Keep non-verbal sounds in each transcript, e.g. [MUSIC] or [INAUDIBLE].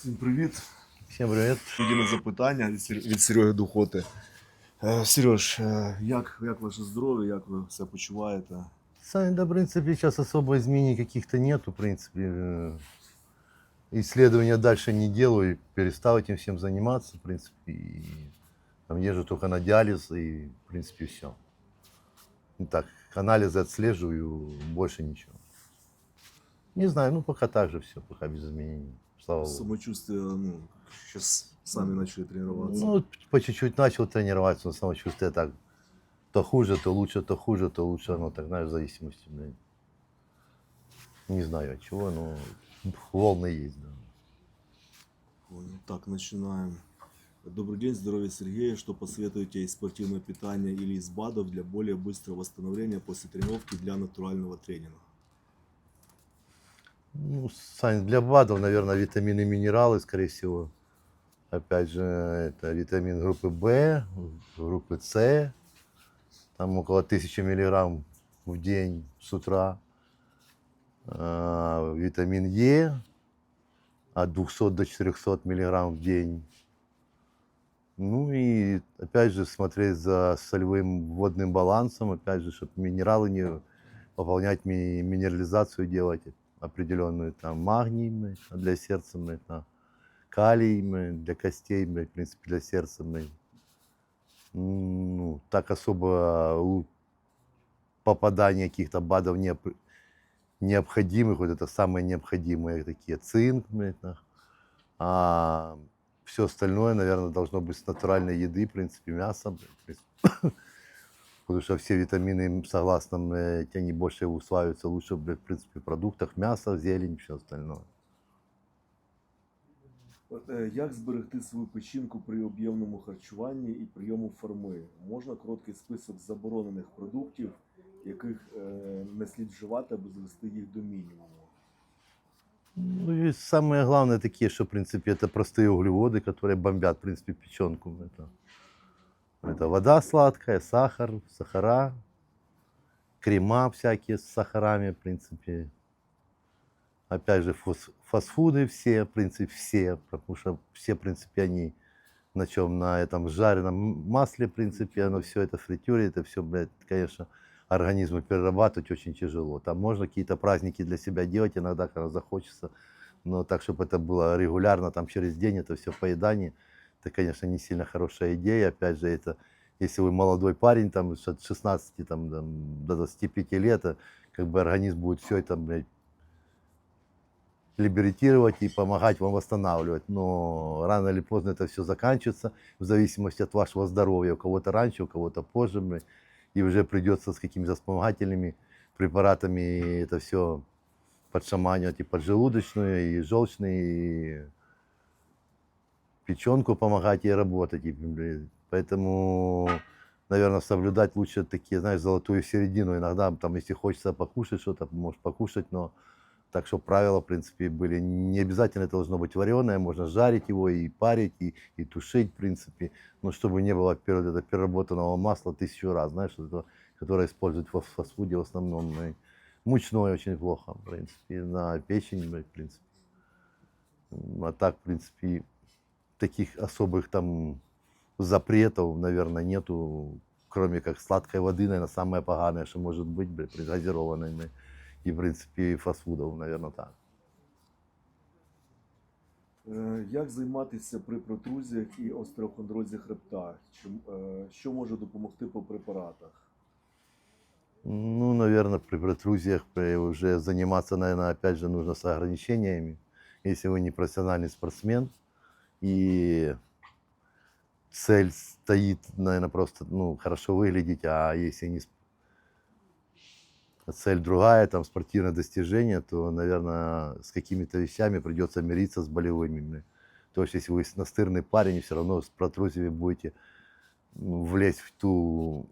Всім привіт. Всем привет. Єдине запитання від Сер- від Сереги Духоти. Е, Сереж, е, як, як ваше здоров'я, як ви все почуваєте? Сами, да, в принципе, сейчас особо изменений каких-то нету, в принципе. э, Исследования дальше не делаю, перестал этим всем заниматься, в принципе. И там езжу только на диализ, и, в принципе, все. так, анализы отслеживаю, больше ничего. Не знаю, ну пока так же все, пока без изменений. Слава богу. Самочувствие, ну, зараз самі почали тренуватися. Ну, по чуть-чуть начал тренироваться, но самочувствие так. То хуже, то лучше, то хуже, то лучше. Оно так, знаешь, в зависимости. блин. Не знаю от чего, но волны есть, да. Понял. Так, начинаем. Добрый день, здоровья Сергея. Что посоветуете из спортивного питания или из БАДов для более быстрого восстановления после тренировки для натурального тренинга? Ну, Сань, для БАДов, наверное, витамины, минералы, скорее всего. Опять же, это витамин группы В, группы С. Там около 1000 миллиграмм в день с утра. А, витамин Е от 200 до 400 миллиграмм в день. Ну и опять же смотреть за солевым водным балансом, опять же, чтобы минералы не пополнять, ми- минерализацию делать определенную, там магний для сердца, блядь, там, калий для костей, блядь, в принципе, для сердца. блядь. Ну, так особо у- попадания каких-то БАДов не, необходимых, вот это самые необходимые такие цинк, нах. а все остальное, наверное, должно быть с натуральной еды, в принципе, мясо, в принципе. потому что все витамины, согласно, блядь, они больше усваиваются лучше, блядь, в принципе, в продуктах, мясо, зелень, все остальное. От, е, Як зберегти свою печінку при об'ємному харчуванні і прийому форми? Можна короткий список заборонених продуктів, яких е, не слід вживати, аби звести їх до мінімуму. Ну и самое главное такие, что, в принципе, это простые углеводы, которые бомбят, в принципе, печенку. Это, это вода сладкая, сахар, сахара, крема всякие с сахарами, в принципе. Опять же, фастфуды все, в принципе, все, потому что все, в принципе, они на чем? На этом жареном масле, в принципе, оно все это фритюре, это все, блядь, конечно, организму перерабатывать очень тяжело. Там можно какие-то праздники для себя делать иногда, когда захочется, но так, чтобы это было регулярно, там через день, это все поедание, это, конечно, не сильно хорошая идея. Опять же, это если вы молодой парень, там, от 16 там, до 25 лет, э, как бы организм будет все это, блядь, либеритировать и помогать вам восстанавливать. Но рано или поздно это все заканчивается, в зависимости от вашего здоровья. У кого-то раньше, у кого-то позже. блядь. И уже придется с какими-то вспомогательными препаратами это все подшаманивать и поджелудочную, и желчную, и печенку помогать ей работать. Поэтому, наверное, соблюдать лучше такие, знаешь, золотую середину. Иногда, там, если хочется покушать что-то, можешь покушать, но так что правила, в принципе, были. Не обязательно это должно быть вареное, можно жарить его и парить, и, и тушить, в принципе. Но чтобы не было это переработанного масла тысячу раз, знаешь, это, которое используют во фастфуде в основном. И мучное очень плохо, в принципе, на печень, в принципе. А так, в принципе, таких особых там запретов, наверное, нету, кроме как сладкой воды, наверное, самое поганое, что может быть, блядь, при газированной, блядь, и, в принципе, фастфудов, наверное, так. Е, Як займатися при протрузіях і остеохондрозі хребта? Чим- е, Що може допомогти по препаратах? Ну, наверное, при протрузиях при- уже заниматься, наверное, опять же, нужно с ограничениями. Если вы не профессиональный спортсмен, и цель стоит, наверное, просто, ну, хорошо выглядеть, а если не цель другая, там, спортивное достижение, то, наверное, с какими-то вещами придется мириться с болевыми. То есть, если вы настырный парень, все равно с протрузиями будете влезть в ту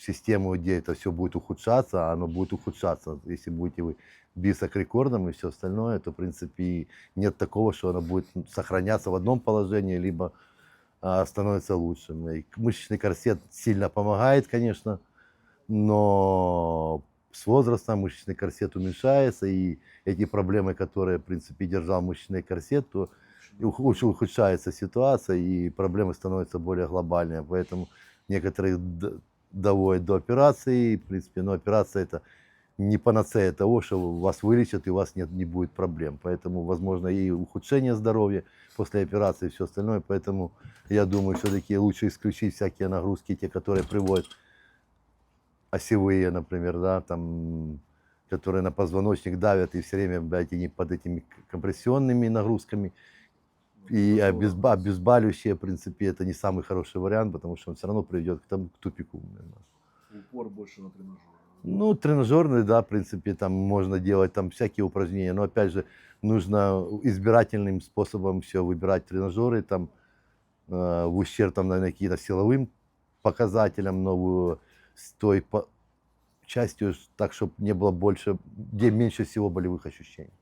систему, где это все будет ухудшаться, а оно будет ухудшаться. Если будете вы биться к рекордам и все остальное, то, в принципе, нет такого, что оно будет сохраняться в одном положении, либо а, становится лучшим. И мышечный корсет сильно помогает, конечно, но с возрастом мышечный корсет уменьшается, и эти проблемы, которые, в принципе, держал мышечный корсет, то ух- ухудшается ситуация, и проблемы становятся более глобальными. Поэтому некоторые доводят до операции. В принципе, но операция это не панацея того, что вас вылечат и у вас нет, не будет проблем. Поэтому, возможно, и ухудшение здоровья после операции и все остальное. Поэтому я думаю, все-таки лучше исключить всякие нагрузки, те, которые приводят осевые, например, да, там, которые на позвоночник давят и все время, блядь, они под этими компрессионными нагрузками. И обезба- обезболивающие, в принципе, это не самый хороший вариант, потому что он все равно приведет к, тому, к тупику. Упор больше на тренажер. Ну, тренажерный, да, в принципе, там можно делать там всякие упражнения, но опять же нужно избирательным способом все выбирать тренажеры, там э, в ущерб там, наверное, каким-то силовым показателям, но с той по- частью, так, чтобы не было больше, где меньше всего болевых ощущений.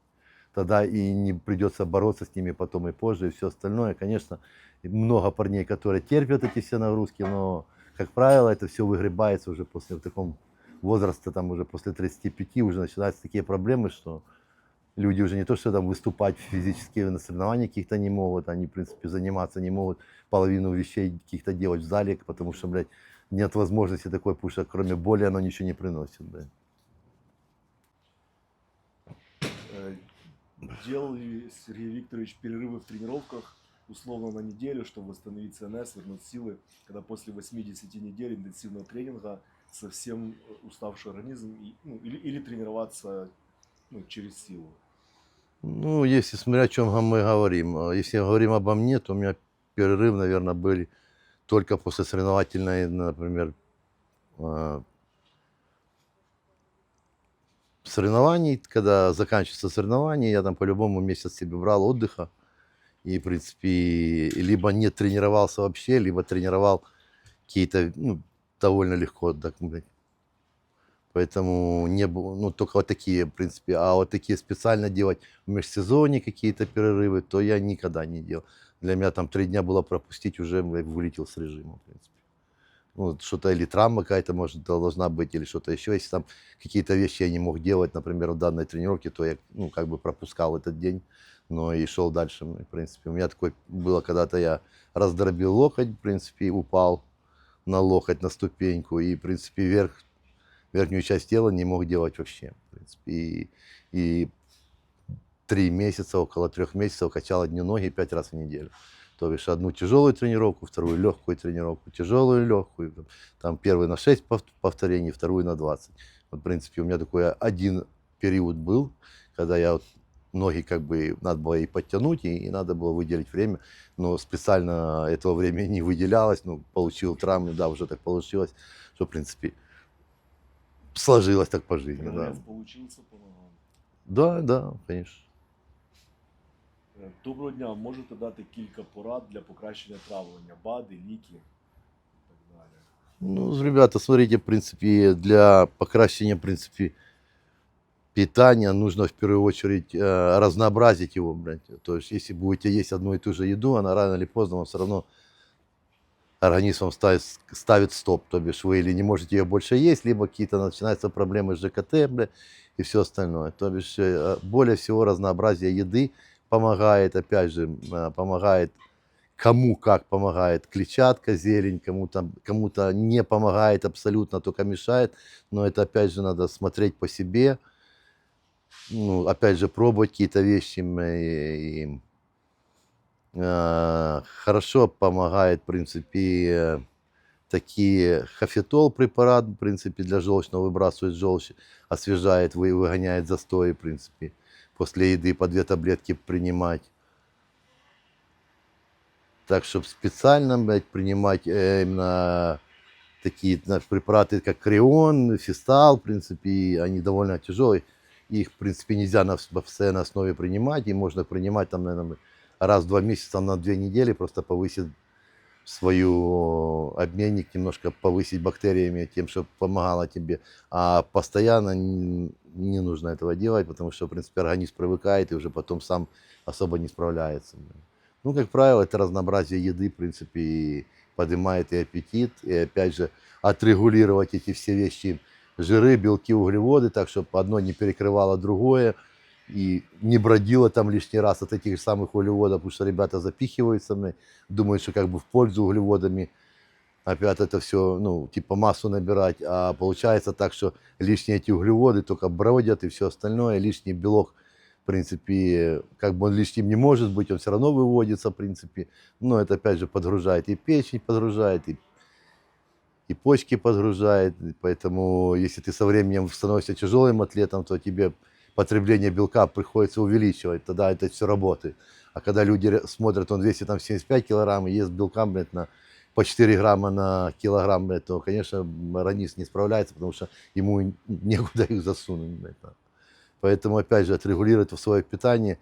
Тогда и не придется бороться с ними потом и позже, и все остальное. Конечно, много парней, которые терпят эти все нагрузки, но, как правило, это все выгребается уже после в таком возраста, там уже после 35 уже начинаются такие проблемы, что люди уже не то, что там выступать физически на соревнованиях каких-то не могут, они, в принципе, заниматься не могут, половину вещей каких-то делать в зале, потому что, блядь, нет возможности такой, что кроме боли оно ничего не приносит, блядь. Э, Делал ли Сергей Викторович перерывы в тренировках, условно на неделю, чтобы восстановить ЦНС, вернуть силы, когда после 80 недель интенсивного тренинга совсем э, уставший организм, и- ну, или, или тренироваться ну, через силу? Ну, если смотря о чем мы говорим. А Если говорим обо мне, то у меня перерыв, наверное, были только после соревновательной, например, а, соревнований, когда заканчивается соревнование, я там по-любому месяц себе брал отдыха. И, в принципе, либо не тренировался вообще, либо тренировал какие-то, ну, довольно легко, так. Поэтому не было, ну, только вот такие, в принципе. А вот такие специально делать в межсезонье какие-то перерывы, то я никогда не делал. Для меня там три дня было пропустить, уже вылетел с режима, в принципе. Ну, что-то или травма какая-то, может, должна быть, или что-то еще. Если там какие-то вещи я не мог делать, например, в данной тренировке, то я, ну, как бы пропускал этот день, но и шел дальше, в принципе. У меня такое было, когда-то я раздробил локоть, в принципе, упал на локоть, на ступеньку, и, в принципе, верх, верхнюю часть тела не мог делать вообще, в принципе. И, и три месяца, около трех месяцев качал одни ноги пять раз в неделю. То бишь одну тяжелую тренировку, вторую легкую тренировку, тяжелую, легкую. там, первый на 6 повторений, вторую на 20. Вот, в принципе, у меня такой один период был, когда я вот ноги как бы надо было и подтянуть, и, и надо было выделить время. Но специально этого времени не выделялось. Ну, получил травму, да, уже так получилось, что, в принципе, сложилось так по жизни, да. Получился по. Да, да, конечно. Е, Доброго дня, можете дати кілька порад для покращення травлення, БАДи, ліки і так далі. Ну, ребята, смотрите, в принципе, для покращения, в принципе, питания нужно в первую очередь э, разнообразить его, блядь. То есть, если будете есть одну и ту же еду, она рано или поздно вам все равно организм вам ставит, ставит стоп. То бишь, вы или не можете ее больше есть, либо какие-то начинаются проблемы с ЖКТ, бля, и все остальное. То бишь, э, более всего разнообразие еды помогает, опять же, э, помогает кому как помогает клетчатка, зелень, кому-то кому не помогает абсолютно, только мешает. Но это опять же надо смотреть по себе. Ну, опять же, пробовать какие-то вещи. И, и, э, хорошо помогает, в принципе, э, такие хафетол препарат, в принципе, для желчного выбрасывает желчь, освежает, вы- выгоняет застой, в принципе. После еды по две таблетки принимать. Так, чтобы специально, блядь, принимать э, именно такие знаешь, препараты, как крион, фистал, в принципе, они довольно тяжелые. Их, в принципе, нельзя на постоянной основе принимать, и можно принимать там, наверное, раз в два месяца на две недели, просто повысить свою обменник, немножко повысить бактериями, тем, что помогало тебе. А постоянно не нужно этого делать, потому что, в принципе, организм привыкает и уже потом сам особо не справляется. Ну, как правило, это разнообразие еды, в принципе, и поднимает и аппетит, и опять же отрегулировать эти все вещи, жиры, белки, углеводы, так, чтобы одно не перекрывало другое, и не бродила там лишний раз от этих самых углеводов, потому что ребята запихиваются, думают, что как бы в пользу углеводами опять это все, ну, типа массу набирать, а получается так, что лишние эти углеводы только бродят и все остальное, лишний белок, в принципе, как бы он лишним не может быть, он все равно выводится, в принципе, но это опять же подгружает и печень подгружает, и и почки подгружает, поэтому если ты со временем становишься тяжелым атлетом, то тебе потребление белка приходится увеличивать, тогда это все работает. А когда люди смотрят, он весит там 75 килограмм и ест белка, блядь, на, по 4 грамма на килограмм, то, конечно, организм не справляется, потому что ему некуда их засунуть. Поэтому, опять же, отрегулировать свое питание,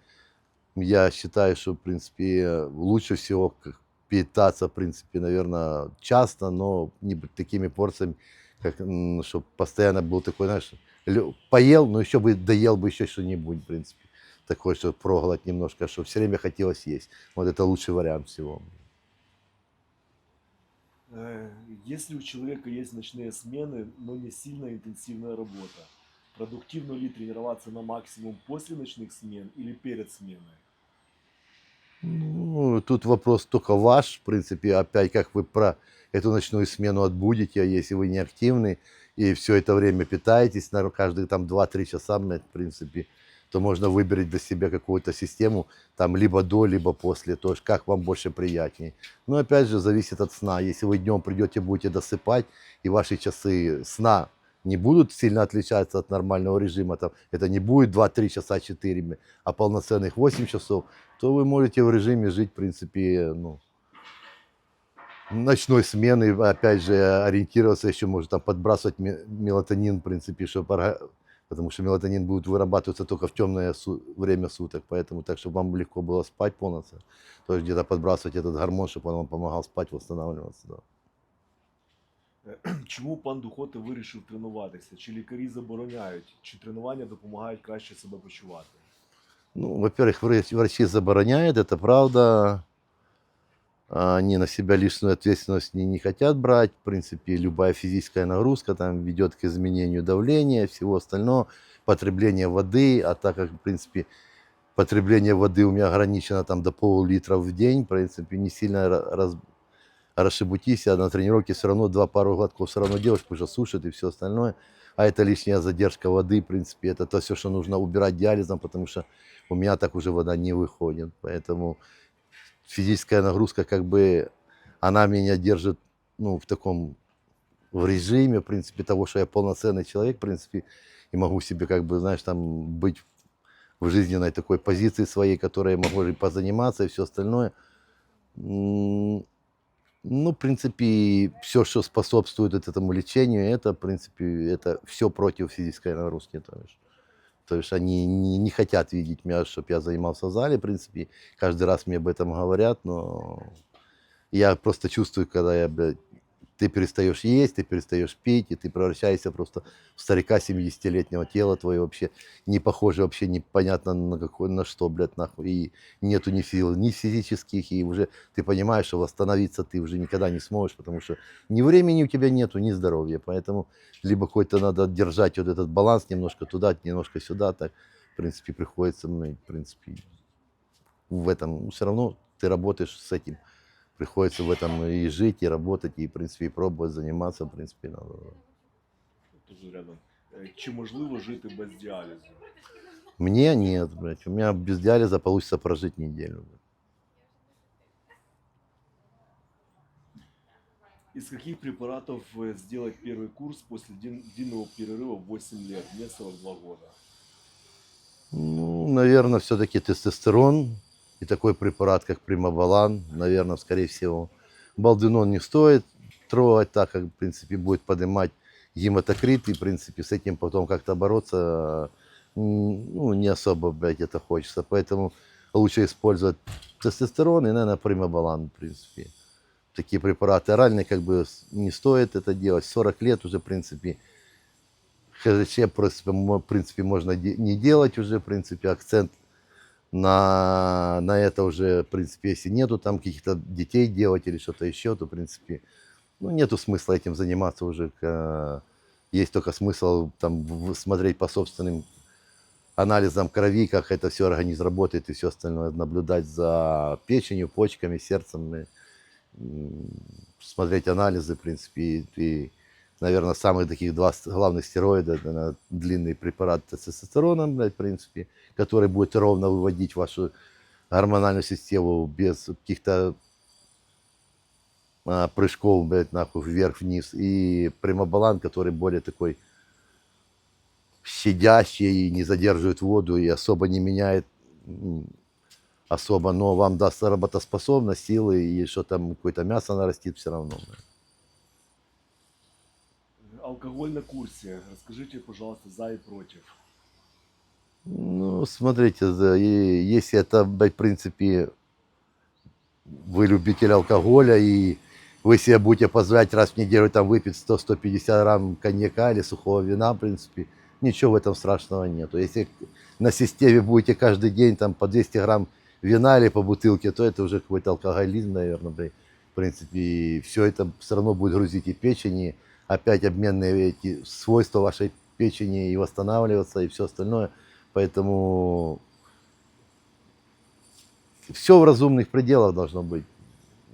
я считаю, что, в принципе, лучше всего питаться, в принципе, наверное, часто, но не такими порциями, как, чтобы постоянно был такой, знаешь, поел, но еще бы доел бы еще что-нибудь, в принципе, такое, что проглоть немножко, чтобы все время хотелось есть. Вот это лучший вариант всего. Э, Если у человека есть ночные смены, но не сильно интенсивная работа, продуктивно ли тренироваться на максимум после ночных смен или перед сменой? Ну, тут вопрос только ваш, в принципе, опять как вы про эту ночную смену отбудете, если вы не активны и все это время питаетесь, на каждые там 2-3 часа, в принципе, то можно выбрать для себя какую-то систему, там либо до, либо после, то есть как вам больше приятнее. Но опять же, зависит от сна. Если вы днем придете, будете досыпать, и ваши часы сна не будут сильно отличаться от нормального режима, там, это не будет 2-3 часа 4, блядь, а полноценных 8 часов, то вы можете в режиме жить, в принципе, ну, ночной смены, опять же, ориентироваться еще, может, там, подбрасывать ме- мелатонин, в принципе, чтобы, потому что мелатонин будет вырабатываться только в темное су- время суток, поэтому так, чтобы вам легко было спать полностью, то есть где-то подбрасывать этот гормон, чтобы он вам помогал спать, восстанавливаться, да. [CLEARS THROAT] Чому пан Духоти вирішив тренуватися? Чи лікарі забороняють, чи тренування допомагають краще себе почувати? Ну, во-первых, врач- врачи забороняют, это правда. А Они на себя лишнюю ответственность не, не хотят брать. В принципе, любая физическая нагрузка там ведет к изменению давления, всего остального, потребление воды. А так как, в принципе, потребление воды у меня ограничено там до пол-литра в день, в принципе, не сильно ра- раз, расшибутись, а на тренировке все равно два пару глотков все равно делаешь, что сушит и все остальное. А это лишняя задержка воды, в принципе, это то все, что нужно убирать диализом, потому что у меня так уже вода не выходит. Поэтому физическая нагрузка, как бы, она меня держит, ну, в таком, в режиме, в принципе, того, что я полноценный человек, в принципе, и могу себе, как бы, знаешь, там, быть в жизненной такой позиции своей, которой я могу и позаниматься и все остальное. Ну, в принципе, все, что способствует этому лечению, это, в принципе, это все против физической нагрузки. То есть, то есть они не, не хотят видеть меня, чтобы я занимался в зале, в принципе. Каждый раз мне об этом говорят, но я просто чувствую, когда я, блядь, ты перестаешь есть, ты перестаешь пить, и ты превращаешься просто в старика 70-летнего тела, твое вообще не похоже вообще непонятно на какое, на что, блядь, нахуй. И нету ни сил, ни физических, и уже ты понимаешь, что восстановиться ты уже никогда не сможешь, потому что ни времени у тебя нету, ни здоровья. Поэтому либо какой-то надо держать вот этот баланс немножко туда, немножко сюда, так, в принципе, приходится, ну, в принципе, в этом, все равно ты работаешь с этим. Приходится в этом и жить, и работать, и, в принципе, и пробовать заниматься, в принципе, надо. Тут рядом. Е, Чи можливо жити без діалізу? Мне нет, блядь. У меня без диализа получится прожить неделю. блядь. Из каких препаратов э, сделать первый курс после длинного перерыва в 8 лет, мне 42 года? Ну, наверное, все-таки тестостерон и такой препарат, как примабалан, наверное, скорее всего. Балденон не стоит трогать, так как, в принципе, будет поднимать гематокрит, и, в принципе, с этим потом как-то бороться, ну, не особо, блядь, это хочется. Поэтому лучше использовать тестостерон и, наверное, примабалан, в принципе. Такие препараты оральные, как бы, не стоит это делать. 40 лет уже, в принципе, ХЗЧ, в принципе, можно не делать уже, в принципе, акцент на, на это уже, в принципе, если нету там каких-то детей делать или что-то еще, то, в принципе, ну, нету смысла этим заниматься уже. к- Есть только смысл там смотреть по собственным анализом крови, как это все организм работает и все остальное, наблюдать за печенью, почками, сердцем, и, смотреть анализы, в принципе, и, и, наверное, самых таких два главных стероида, это длинный препарат тестостерона, блядь, в принципе, который будет ровно выводить вашу гормональную систему без каких-то а, прыжков, блядь, нахуй, вверх-вниз, и примабалан, который более такой щадящий и не задерживает воду и особо не меняет особо, но вам даст работоспособность, силы и что там какое-то мясо нарастит все равно. блядь. Алкоголь на курсе. Расскажите, пожалуйста, за и против. Ну, смотрите, если это, в принципе, вы любитель алкоголя, и вы себе будете позволять раз в неделю там выпить 100-150 грамм коньяка или сухого вина, в принципе, ничего в этом страшного нету. Если на системе будете каждый день там по 200 грамм вина или по бутылке, то это уже какой-то алкоголизм, наверное. В принципе, и все это все равно будет грузить и печень, и опять обменные эти свойства вашей печени и восстанавливаться, и все остальное. Поэтому все в разумных пределах должно быть.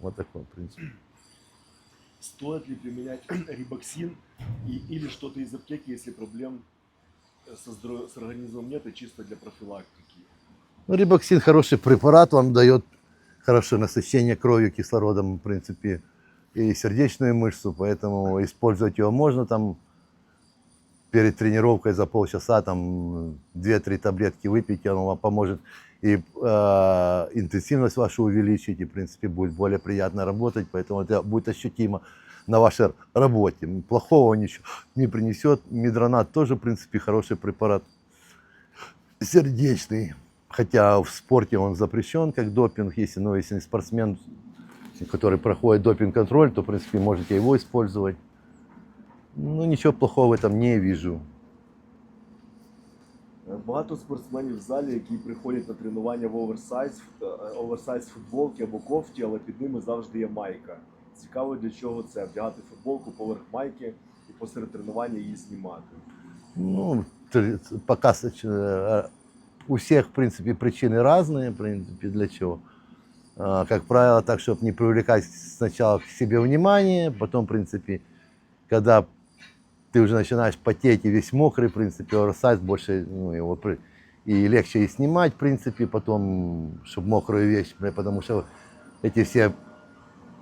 Вот такой принцип. Стоит ли применять [CLEARS THROAT] рибоксин и, или что-то из аптеки, если проблем со здоровьем, с организмом нет, и чисто для профилактики? Ну, рибоксин хороший препарат, вам дает хорошее насыщение кровью, кислородом, в принципе, и сердечную мышцу, поэтому использовать его можно там перед тренировкой за полчаса, там 2-3 таблетки выпить, оно вам поможет и э, интенсивность вашу увеличить, и, в принципе, будет более приятно работать, поэтому это будет ощутимо на вашей работе. Плохого ничего не принесет. Мидронат тоже, в принципе, хороший препарат сердечный. Хотя в спорте он запрещен как допинг, если, ну, если спортсмен, который проходит допинг-контроль, то, в принципе, можете его использовать. Ну, ничего плохого в этом не вижу. Е, Багато спортсменів в залі, які приходять на тренування в оверсайз, е, оверсайз футболки або кофті, але під ними завжди є майка. Цікаво, для чого це вдягати футболку поверх майки і посеред тренування її знімати. Ну, тр- пока с- э, у всех, в принципе, причины разные, в принципе, для чего. А, Как правило, так, чтобы не привлекать сначала к себе внимание, потом, в принципе, когда ты уже начинаешь потеть и весь мокрый, в принципе, оверсайз больше, ну, его и легче и снимать, в принципе, потом, чтобы мокрую вещь, потому что эти все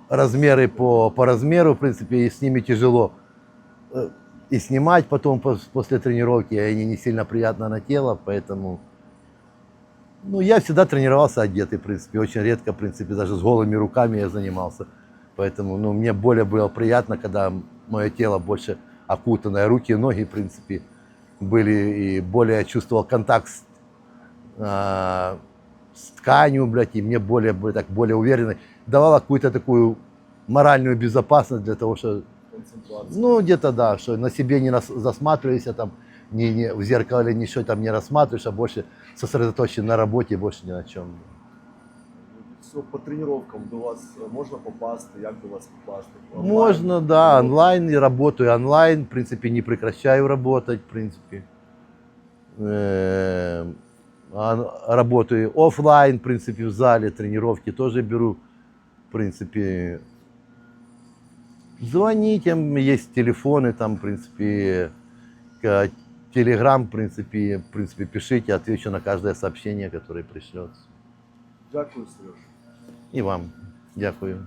размеры по, по размеру, в принципе, и с ними тяжело э, и снимать потом пос- после тренировки, они не сильно приятно на тело, поэтому... Ну, я всегда тренировался одетый, в принципе, очень редко, в принципе, даже с голыми руками я занимался. Поэтому, ну, мне более было приятно, когда мое тело больше окутанное, руки, ноги, в принципе, были, и более я чувствовал контакт с, а, с тканью, блядь, и мне более, бы так, более уверенно давало какую-то такую моральную безопасность для того, что ну, где-то да, что на себе не рас- засматриваешься, там, не, не, в зеркале ничего там не рассматриваешь, а больше сосредоточен на работе, больше ни на чем. Все, по тренуванням до вас е, можна попасти, як до вас попасти? Онлайн? Можно, да, онлайн, и работаю онлайн, в принципе, не прекращаю работать, в принципе. А- Работаю офлайн, в принципе, в зале, тренировки тоже беру, в принципе. Звоните, м, есть телефоны, там, в принципе, телеграм, в принципе, в принципе, пишите, отвечу на каждое сообщение, которое пришлется. Дякую, Сереж. И вам дякую.